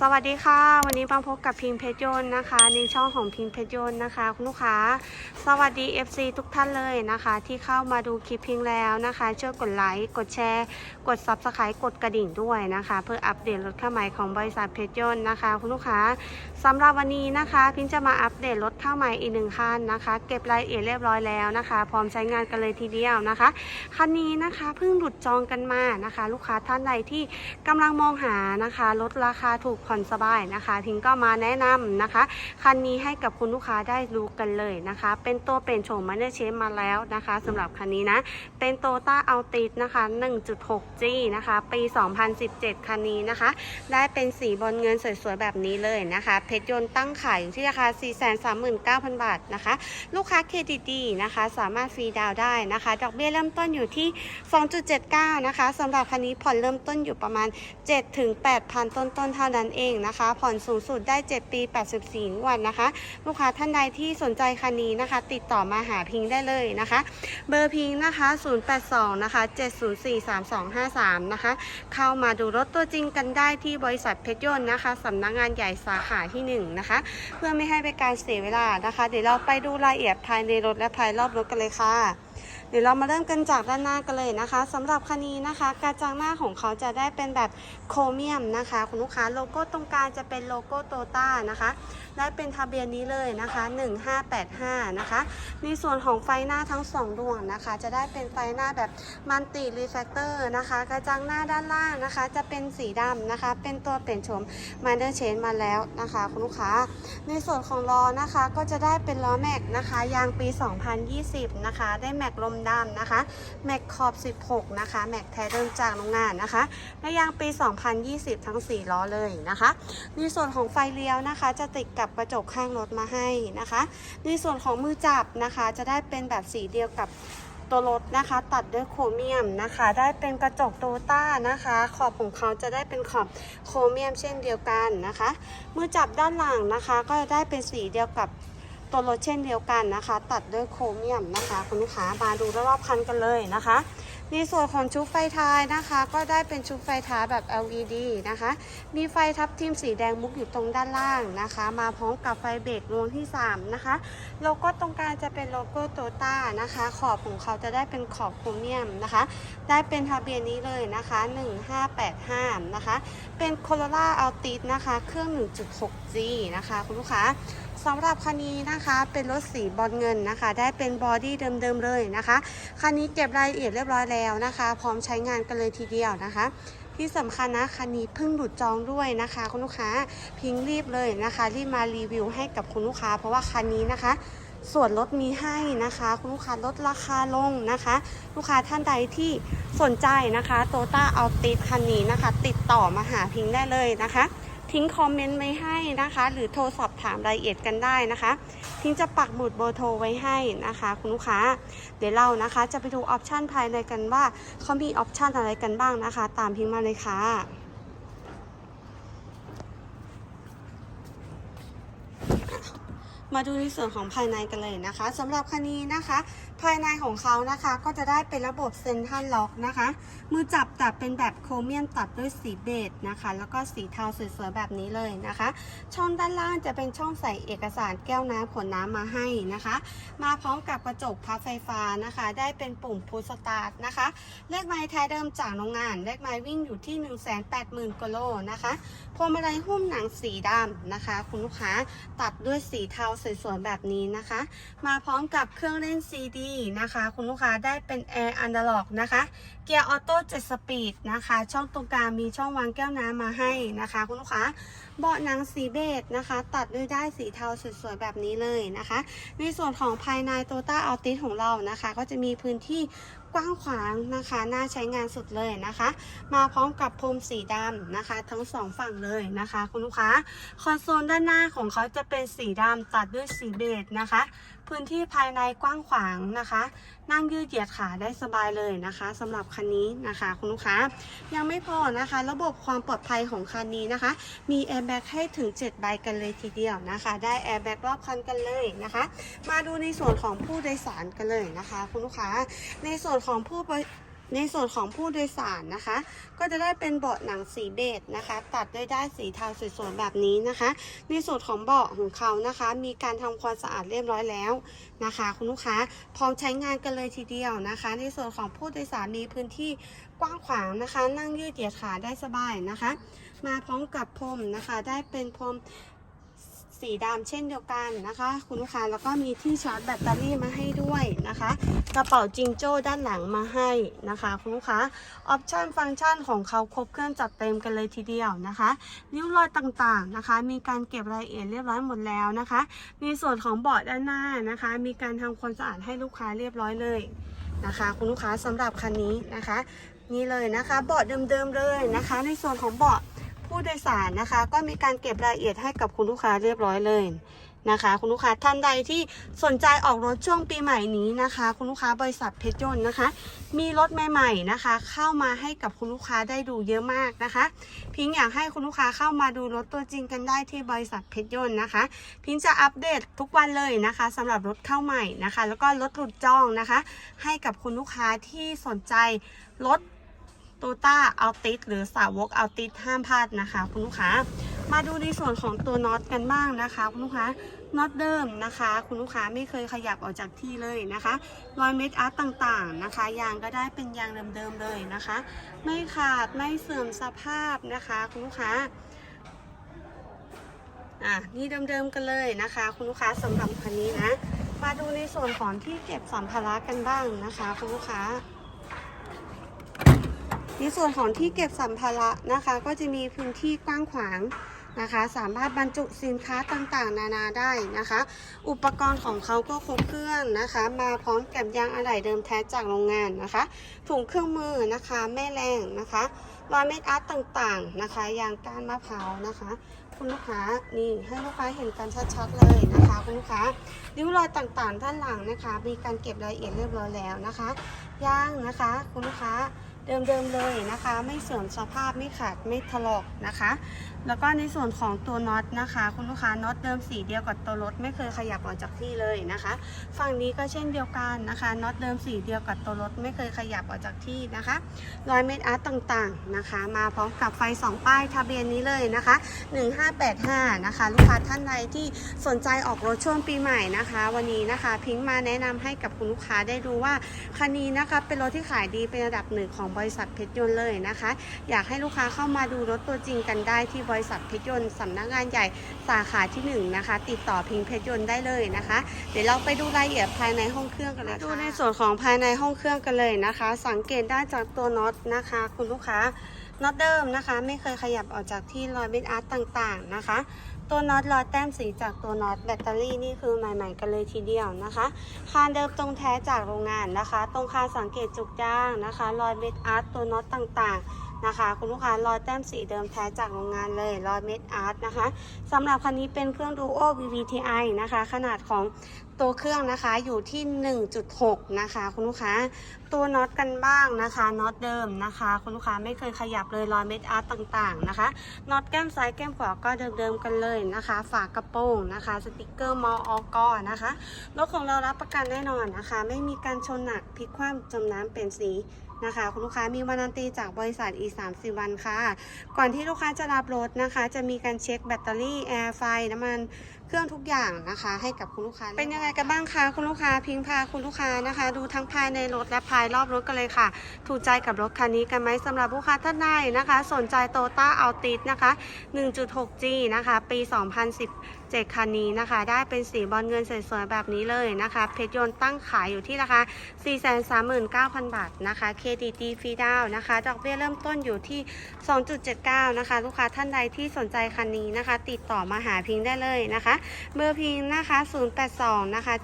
สวัสดีค่ะ วันนี้มาพบกับพิงเพชรยนต์นะคะในช่องของพิงเพชรยนต์นะคะ คุณลูกค้า สวัสดี FC ทุกท่านเลยนะคะ ที่เข้ามาดูคลิปพิงแล้วนะคะ ช่วยกดไลค์กดแชร์ กด Subscribe กดกระดิ่งด้วยนะคะ เพื่ออัปเดตรถข้าใหม่ของบริษัทเพชรยนต์นะคะ คุณลูกค้าสำหรับวันนี้นะคะ พิงจะมาอัปเดตรถข้าใหม่อีกหนึ่งคันนะคะ เก็บรายละเอียดเรียบร้อยแล้วนะคะ พร้อมใช้งานกันเลยทีเดียวนะคะคันนี้นะคะเพิ่งหลุดจองกันมานะคะ ลูกค้าท่านใดที่กำลังมองหานะคะลดราคาถูกผ่อนสบายนะคะ พิงก็มาแนะนำนะคะ คันนี้ให้กับคุณลูกค้าได้รู้กันเลยนะคะ เป็นตัวเป็นโฉมมันเดอร์เชฟมาแล้วนะคะสำหรับคันนี้นะ เป็นโตต้าอัลติสนะคะ 1.6G นะคะ ปี 2017 คันนี้นะคะ ได้เป็นสีบอลเงินสวยๆแบบนี้เลยนะคะ เพชรยนต์ตั้งขายอยู่ที่ราคา 439,000 บาทนะคะ ลูกค้าเครดิตดีนะคะ สามารถฟรีดาวได้นะคะ ดอกเบี้ยเริ่มต้นอยู่ที่ 2.79 นะคะสำหรับคันนี้ผ่อนเริ่มต้นอยู่ประมาณ7ถึง8,000 ต้นๆเท่านั้นเองนะคะ ผ่อนสูงสุดได้ 7 ปี 84 วันนะคะ ลูกค้าท่านใดที่สนใจคันนี้นะคะ ติดต่อมาหาพิงได้เลยนะคะ เบอร์พิงนะคะ 082 นะคะ 7043253 นะคะ เข้ามาดูรถตัวจริงกันได้ที่บริษัทเพชรยนต์นะคะสำนักงานใหญ่สาขาที่ 1 นะคะ เพื่อไม่ให้เป็นการเสียเวลานะคะ เดี๋ยวเราไปดูรายละเอียดภายในรถและภายรอบรถกันเลยค่ะ เดี๋ยวเรามาเริ่มกันจากด้านหน้ากันเลยนะคะสำหรับคันนี้นะคะ กระจังหน้าของเขาจะได้เป็นแบบโครเมียมนะคะ คุณลูกค้าโลโก้ตรงกลางจะเป็นโลโก้โตต้านะคะได้เป็นทะเบียนนี้เลยนะคะ 1585 นะคะ ในส่วนของไฟหน้าทั้ง 2 ดวงนะคะ จะได้เป็นไฟหน้าแบบมันติรีแฟกเตอร์นะคะ กระจังหน้าด้านล่างนะคะ จะเป็นสีดำนะคะ เป็นตัวเปลี่ยนโฉมมาเดอร์เชนมาแล้วนะคะ คุณลูกค้า ในส่วนของล้อนะคะก็จะได้เป็นล้อแม็กนะคะ ยางปี 2020 นะคะ ได้แม็กลมดำนะคะแม็กขอบ 16 นะคะ แม็กแท้เดิมจากโรงงานนะคะและยางปี 2020 ทั้ง 4 ล้อเลยนะคะ ในส่วนของไฟเลี้ยวนะคะ จะติดกับกระจกข้างรถมาให้นะคะ ในส่วนของมือจับนะคะ จะได้เป็นแบบสีเดียวกับตัวรถนะคะตัดด้วยโครเมียมนะคะ ได้เป็นกระจกโตต้านะคะ ขอบของเขาจะได้เป็นขอบโครเมียมเช่นเดียวกันนะคะ มือจับด้านหลังนะคะ ก็จะได้เป็นสีเดียวกับ ตัวรถเช่นเดียวกันนะคะ ตัดด้วยโครเมียมนะคะคุณลูกค้ามาดูรอบๆคันกันเลยนะคะในส่วนของชุดไฟท้ายนะคะ ก็ได้เป็นชุดไฟท้ายแบบ LED นะคะ มีไฟทับทิมสีแดงมุกอยู่ตรงด้านล่างนะคะ มาพร้อมกับไฟเบรกดวงที่ 3 นะคะโลโก้ตรงกลางจะเป็นโลโก้โตต้านะคะ ขอบของเขาจะได้เป็นขอบโครเมียมนะคะ ได้เป็นทะเบียนนี้เลยนะคะ 1585 นะคะ เป็น Corolla Altis นะคะ เครื่อง 1.6G นะคะ คุณลูกค้า สำหรับคันนี้นะคะเป็นรถสีบอลเงินนะคะ ได้เป็นบอดี้เดิมๆเลยนะคะคันนี้เก็บรายละเอียดเรียบร้อยแล้วนะคะ พร้อมใช้งานกันเลยทีเดียวนะคะที่สำคัญนะคันนี้เพิ่งหลุดจองด้วยนะคะคุณลูกค้าพิงรีบเลยนะคะ รีบมารีวิวให้กับคุณลูกค้า เพราะว่าคันนี้นะคะ ส่วนลดมีให้นะคะ คุณลูกค้าลดราคาลงนะคะ ลูกค้าท่านใดที่สนใจนะคะโตต้าเอาติดคันนี้นะคะ ติดต่อมาหาพิงได้เลยนะคะ ทิ้งคอมเมนต์ไว้ให้นะคะ หรือโทรสอบถามรายละเอียดกันได้นะคะ ทิ้งจะปักหมุดเบอร์โทรไว้ให้นะคะ คุณลูกค้า เดี๋ยวเรานะคะจะไปดูออปชันภายในกันว่าเขามีออปชันอะไรกันบ้างนะคะ ตามพิงมาเลยค่ะมาดูในส่วนของภายในกันเลยนะคะสำหรับคันนี้นะคะ ภายในของเขานะคะก็จะได้เป็นระบบเซนทรัลล็อกนะคะ มือจับตัดเป็นแบบโครเมียมตัดด้วยสีเบจนะคะ แล้วก็สีเทาสวยๆแบบนี้เลยนะคะ ช่องด้านล่างจะเป็นช่องใส่เอกสารแก้วน้ำขวดน้ำมาให้นะคะ มาพร้อมกับกระจกพับไฟฟ้านะคะ ได้เป็นปุ่มพุสตาร์ทนะคะ เลขไม้แท้เดิมจากโรงงาน เลขไม้วิ่งอยู่ที่ 180,000กิโลนะคะพวงมาลัยหุ้มหนังสีดำนะคะ คุณลูกค้าตัดด้วยสีเทาสวยๆแบบนี้นะคะ มาพร้อมกับเครื่องเล่นซีดีนะคะ คุณลูกค้าได้เป็นแอร์อันด l ล็อกนะคะเกียร์ออโต้7สปีดนะคะ ช่องตรงกลางมีช่องวางแก้วน้ำมาให้นะคะ คุณลูกค้าเบาะหนังสีเบจนะคะ ตัดด้วยได้ายสีเทาสวยๆแบบนี้เลยนะคะ ในส่วนของภายในโตต้าอัลติสของเรานะคะ ก็จะมีพื้นที่กว้างขวางนะคะ น่าใช้งานสุดเลยนะคะ มาพร้อมกับพรมสีดำนะคะ ทั้งสองฝั่งเลยนะคะ คุณลูกค้า คอนโซลด้านหน้าของเขาจะเป็นสีดำตัดด้วยสีเบจนะคะ พื้นที่ภายในกว้างขวางนะคะ นั่งยืดเหยียดขาได้สบายเลยนะคะสำหรับคันนี้นะคะ คุณลูกค้ายังไม่พอนะคะ ระบบความปลอดภัยของคันนี้นะคะ มีแอร์แบ็กให้ถึง 7 ใบกันเลยทีเดียวนะคะ ได้แอร์แบ็กรอบคันกันเลยนะคะ มาดูในส่วนของผู้โดยสารกันเลยนะคะ คุณลูกค้าในส่วนของผู้ ในส่วนของผู้โดยสารนะคะ ก็จะได้เป็นเบาะหนังสีเบจนะคะ ตัดด้วยด้ายสีเทาสวยๆแบบนี้นะคะ ในส่วนของเบาะของเขานะคะ มีการทำความสะอาดเรียบร้อยแล้วนะคะ คุณลูกค้าพร้อมใช้งานกันเลยทีเดียวนะคะ ในส่วนของผู้โดยสารมีพื้นที่กว้างขวางนะคะ นั่งยืดเหยียดขาได้สบายนะคะ มาพร้อมกับพรมนะคะ ได้เป็นพรม สีดำเช่นเดียวกันนะคะ คุณลูกค้าแล้วก็มีที่ชาร์จแบตเตอรี่มาให้ด้วยนะคะ กระเป๋าจิงโจ้ด้านหลังมาให้นะคะคุณลูกค้าออปชันฟังก์ชันของเขาครบเครื่องจัดเต็มกันเลยทีเดียวนะคะริ้วรอยต่างๆนะคะ มีการเก็บรายละเอียดเรียบร้อยหมดแล้วนะคะในส่วนของเบาะด้านหน้านะคะ มีการทำความสะอาดให้ลูกค้าเรียบร้อยเลยนะคะ คุณลูกค้าสำหรับคันนี้นะคะนี่เลยนะคะเบาะเดิมๆเลยนะคะ ในส่วนของเบาะ ผู้โดยสารนะคะ ก็มีการเก็บรายละเอียดให้กับคุณลูกค้าเรียบร้อยเลยนะคะ คุณลูกค้าท่านใดที่สนใจออกรถช่วงปีใหม่นี้นะคะ คุณลูกค้าบริษัทเพชรยนต์นะคะ มีรถใหม่ๆนะคะ เข้ามาให้กับคุณลูกค้าได้ดูเยอะมากนะคะ พิงอยากให้คุณลูกค้าเข้ามาดูรถตัวจริงกันได้ที่บริษัทเพชรยนต์นะคะ พิงจะอัปเดตทุกวันเลยนะคะสำหรับรถเข้าใหม่นะคะ แล้วก็รถหลุดจองนะคะ ให้กับคุณลูกค้าที่สนใจรถ โตต้าอัลติสหรือสาวกอัลติสห้ามพลาดนะคะ คุณลูกค้า มาดูในส่วนของตัวน็อตกันบ้างนะคะ คุณลูกค้าน็อตเดิมนะคะ คุณลูกค้าไม่เคยขยับออกจากที่เลยนะคะรอยเม็ดอาร์ตต่างๆนะคะ ยางก็ได้เป็นยางเดิมๆเลยนะคะ ไม่ขาดไม่เสื่อมสภาพนะคะ คุณลูกค้าอะนี่เดิมๆกันเลยนะคะ คุณลูกค้าสำหรับคันนี้นะ มาดูในส่วนของที่เก็บสัมภาระกันบ้างนะคะ คุณลูกค้า ในส่วนของที่เก็บสัมภาระนะคะ ก็จะมีพื้นที่กว้างขวางนะคะ สามารถบรรจุสินค้าต่างๆ นานาได้นะคะ อุปกรณ์ของเขาก็ครบเครื่องนะคะ มาพร้อมกับยางอะไหล่เดิมแท้จากโรงงานนะคะ ถุงเครื่องมือนะคะ แม่แรงนะคะรอยเม็ดอาร์ตต่างๆนะคะยางก้านมะพร้าวนะคะ คุณลูกค้านี่ให้ลูกค้าเห็นกันชัดๆเลยนะคะ คุณลูกค้าริ้วรอยต่างๆ ด้านหลังนะคะ มีการเก็บรายละเอียดเรียบร้อยแล้วนะคะยางนะคะ คุณลูกค้า เดิมๆเลยนะคะ ไม่เสื่อมสภาพไม่ขาดไม่ถลอกนะคะ แล้วก็ในส่วนของตัวน็อตนะคะ คุณลูกค้าน็อตเดิมสีเดียวกับตัวรถไม่เคยขยับออกจากที่เลยนะคะ ฝั่งนี้ก็เช่นเดียวกันนะคะน็อตเดิมสีเดียวกับตัวรถไม่เคยขยับออกจากที่นะคะรอยเม็ดอาร์ตต่างๆนะคะ มาพร้อมกับไฟ 2 ป้ายทะเบียนนี้เลยนะคะ 1585 นะคะ ลูกค้าท่านใดที่สนใจออกรถช่วงปีใหม่นะคะ วันนี้นะคะพิงค์มาแนะนำให้กับคุณลูกค้าได้ดูว่าคันนี้นะคะเป็นรถที่ขายดีเป็นระดับหนึ่งของบริษัทเพชรยนต์เลยนะคะ อยากให้ลูกค้าเข้ามาดูรถตัวจริงกันได้ที่บริริษัทเพชรยนต์สำนักงานใหญ่สาขาที่หนึ่งนะคะ ติดต่อพิงเพชรยนต์ได้เลยนะคะ เดี๋ยวเราไปดูรายละเอียดภายในห้องเครื่องกันเลยค่ะดูในส่วนของภายในห้องเครื่องกันเลยนะคะ สังเกตได้จากตัวน็อตนะคะ คุณลูกค้าน็อตเดิมนะคะ ไม่เคยขยับออกจากที่รอยเบ็ดอาร์ตต่างๆนะคะตัวน็อตรอยแต้มสีจากตัวน็อตแบตเตอรี่นี่คือใหม่ๆกันเลยทีเดียวนะคะ คานเดิมตรงแท้จากโรงงานนะคะ ตรงคานสังเกตจุกจ้างนะคะ รอยเม็ดอาร์ตตัวน็อตต่างๆ นะคะ คุณลูกค้ารอยแต้มสีเดิมแท้จากโรงงานเลยรอยเม็ดอาร์ตนะคะสำหรับคันนี้เป็นเครื่อง Duo VVTi นะคะ ขนาดของตัวเครื่องนะคะอยู่ที่ 1.6 นะคะ คุณลูกค้าตัวน็อตกันบ้างนะคะน็อตเดิมนะคะ คุณลูกค้าไม่เคยขยับเลยรอยเม็ดอาร์ตต่างๆนะคะน็อตแก้มซ้ายแก้มขวาก็เดิมๆกันเลยนะคะ ฝากระโปรงนะคะ สติกเกอร์มออกนะคะรถของเรารับประกันแน่นอนนะคะ ไม่มีการชนหนักพลิกคว่ำจมน้ำเป็นสี นะคะ คุณลูกค้ามีวารันตีจากบริษัท e 3 0วันค่ะ ก่อนที่ลูกค้าจะรับรถนะคะ จะมีการเช็คแบตเตอรี่แอร์ไฟน้ำมัน เครื่องทุกอย่างนะคะ ให้กับคุณลูกค้า เป็นยังไงกันบ้างคะคุณลูกค้าพิงพาคุณลูกค้านะคะ ดูทั้งภายในรถและภายรอบรถกันเลยค่ะ ถูกใจกับรถคันนี้กันไหมสำหรับลูกค้าท่านใดนะคะ สนใจโตต้าอัลติสนะคะ 1.6G นะคะ ปี 2017 คันนี้นะคะ ได้เป็นสีบอลเงินสวยๆแบบนี้เลยนะคะ เพชรยนต์ตั้งขายอยู่ที่ราคา 439,000 บาทนะคะเครดิตดีฟรีดาวน์นะคะ ดอกเบี้ยเริ่มต้นอยู่ที่ 2.79 นะคะ ลูกค้าท่านใดที่สนใจคันนี้นะคะ ติดต่อมาหาพิงได้เลยนะคะเบอร์พิงนะคะ 082 นะคะ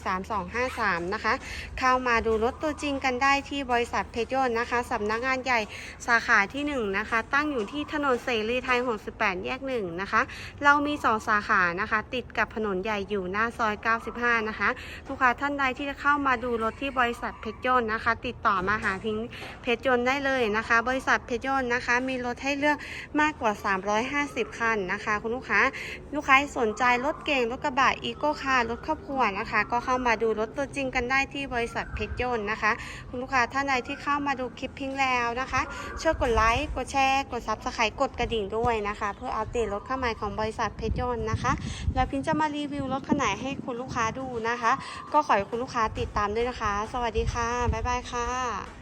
7043253 นะคะ เข้ามาดูรถตัวจริงกันได้ที่บริษัทเพชรยนต์นะคะสำนักงานใหญ่สาขาที่ 1 นะคะ ตั้งอยู่ที่ถนนเสรีไทย 68 แยก 1 นะคะ เรามี 2 สาขานะคะ ติดกับถนนใหญ่อยู่หน้าซอย 95 นะคะ ลูกค้าท่านใดที่จะเข้ามาดูรถที่บริษัทเพชรยนต์นะคะ ติดต่อมาหาพิงค์เพชรยนต์ได้เลยนะคะ บริษัทเพชรยนต์นะคะ มีรถให้เลือกมากกว่า 350 คันนะคะ คุณลูกค้า ลูกค้าสนใจใจรถเก่งรถกระบะอีโก้คาร์รถครอบครัวนะคะ ก็เข้ามาดูรถตัวจริงกันได้ที่บริษัทเพชรยนต์นะคะ คุณลูกค้าท่านใดที่เข้ามาดูคลิปพิงแล้วนะคะ ช่วยกดไลค์กดแชร์ กดซับสไครต์กดกระดิ่งด้วยนะคะ เพื่ออัปเดตรถข้าใหม่ของบริษัทเพชรยนต์นะคะ แล้วพิงจะมารีวิวรถคันไหนให้คุณลูกค้าดูนะคะ ก็ขอให้คุณลูกค้าติดตามด้วยนะคะ สวัสดีค่ะบ๊ายบายค่ะ